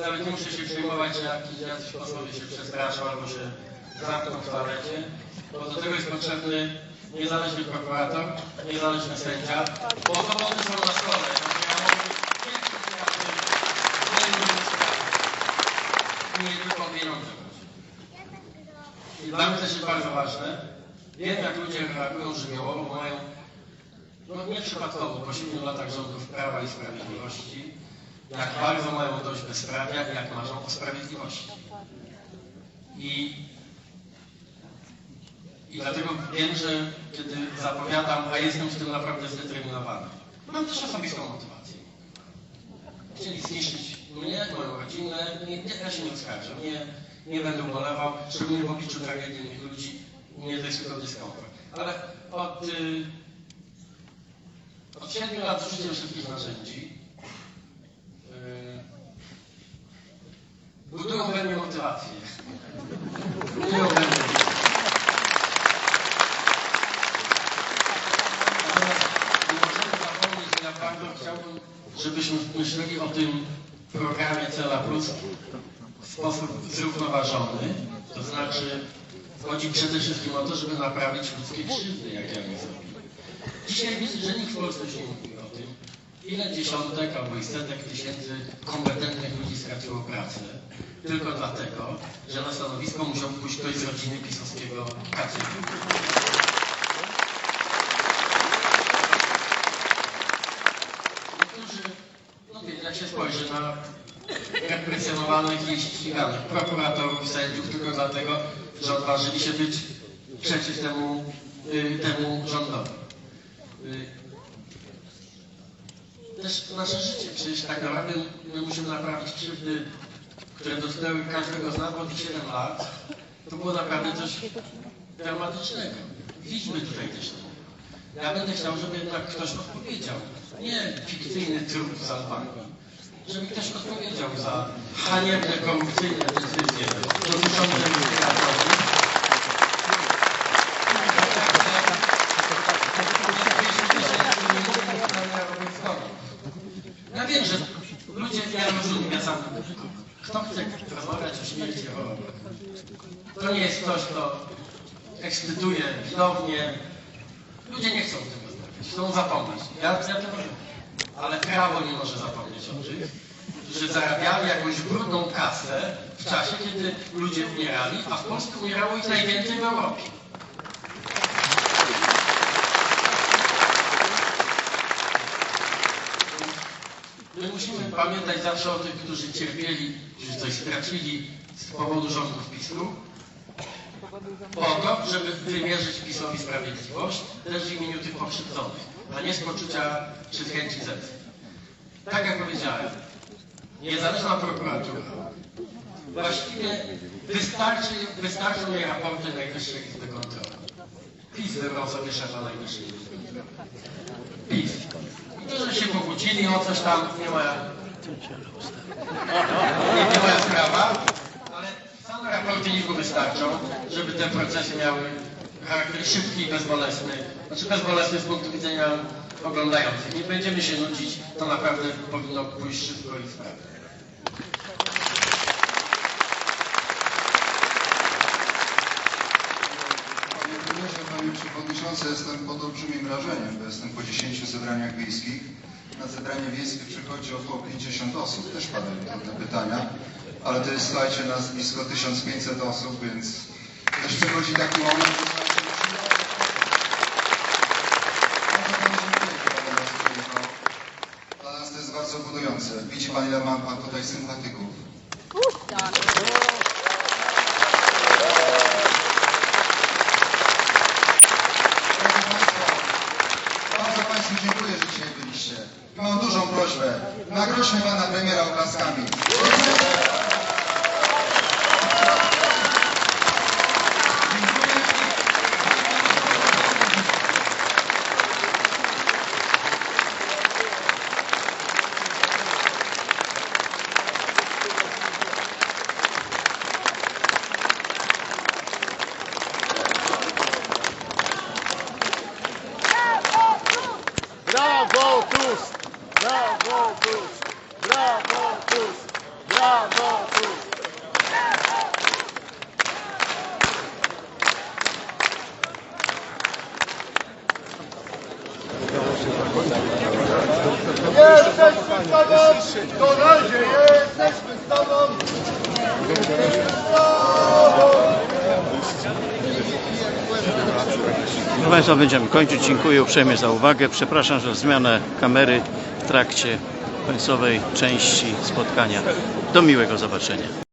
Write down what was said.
nawet nie muszę się przejmować, jakiś jacyś posłowie się przestraszą albo się zamkną w toalecie, bo do tego jest potrzebny niezależny prokurator, niezależny sędzia, bo dowody są na stole. Nie tylko o pieniądze. I dla mnie też jest bardzo ważne, wiem jak ludzie reagują żywiołowo, mają no nieprzypadkowo po 7 latach rządów Prawa i Sprawiedliwości, jak bardzo mają dość bezprawia i jak marzą o sprawiedliwości. I, I dlatego wiem, że kiedy zapowiadam, a jestem z tym naprawdę zdeterminowany, mam też osobistą motywację. Chcieli zniszczyć mnie, moją rodzinę, nie, nie, ja się nie oskarżę, nie, nie będę ubolewał, szczególnie w obliczu tragedii innych ludzi, nie to jest tylko dyskomfort. Ale od, y, od 7 lat użyciem wszystkich narzędzi budują we mnie motywację. Budują we mnie. Nie możemy że chciałbym, żebyśmy myśleli o tym programie Cela Plus w sposób zrównoważony. To znaczy chodzi przede wszystkim o to, żeby naprawić ludzkie krzywdy, jakie oni zrobili. Dzisiaj widzę, że nikt w Polsce się nie mówi o tym, ile dziesiątek albo i setek tysięcy kompetentnych ludzi straciło pracę tylko dlatego, że na stanowisko musiał pójść ktoś z rodziny pisowskiego Kaczyńskiego. Niektórzy, no wiecie, jak się spojrzy na represjonowanych i ściganych prokuratorów, sędziów tylko dlatego, że odważyli się być przeciw temu, y, temu rządowi. Też nasze życie, przecież tak naprawdę my musimy naprawić krzywdy, które dotknęły każdego z nas od 7 lat. To było naprawdę coś dramatycznego. Widzimy tutaj też to. Ja będę chciał, żeby jednak ktoś odpowiedział. Nie fikcyjny trup z Albanii. Żeby ktoś odpowiedział za haniebne, korupcyjne decyzje dotyczące migratorów. Ja wiem, że ludzie, ja rozumiem, ja sam kto chce rozmawiać o śmierci choroby? To nie jest ktoś, kto ekscytuje widownię. Ludzie nie chcą o tym rozmawiać, chcą zapomnieć. Ja, ja to rozumiem. Ale prawo nie może zapomnieć o tym, że zarabiali jakąś brudną kasę w czasie, kiedy ludzie umierali, a w Polsce umierało ich najwięcej w Europie. My musimy pamiętać zawsze o tych, którzy cierpieli, którzy coś stracili z powodu rządów PiSu, po to, żeby wymierzyć PiSowi sprawiedliwość, też w imieniu tych pokrzywdzonych, a nie z poczucia czy z chęci zemsty. Tak jak powiedziałem, niezależna prokuratura właściwie wystarczy, wystarczą jej raporty Najwyższej Izby Kontroli. PiS wybrał sobie szefa Najwyższej Izby Kontroli. PiS. I to, że się pokłócili o coś tam, nie moja, nie, nie moja sprawa, ale same raporty NIK-u wystarczą, żeby te procesy miały charakter szybki i bezbolesny. Znaczy bezbolesny z punktu widzenia oglądających. Nie będziemy się nudzić, to naprawdę powinno pójść szybko i sprawnie. Panie przewodniczący, jestem pod olbrzymim wrażeniem, bo jestem po 10 zebraniach wiejskich. Na zebranie wiejskie przychodzi około 50 osób, też padają trudne pytania, ale to jest, słuchajcie, nas blisko 1500 osób, więc też przychodzi taki moment, że słuchajcie, musimy... Bardzo panu dziękuję, że pan do nas przyjechał. Dla nas to jest bardzo budujące. Widzi pan, ile ma pan tutaj sympatyków. Proszę Państwa, bardzo Państwu dziękuję, że dzisiaj byliście. I mam dużą prośbę. Nagrodźmy Pana Premiera oklaskami. Jesteśmy z tobą! Donaldzie, jesteśmy z tobą! Proszę Państwa, będziemy kończyć. Dziękuję uprzejmie za uwagę. Przepraszam za zmianę kamery w trakcie końcowej części spotkania. Do miłego zobaczenia.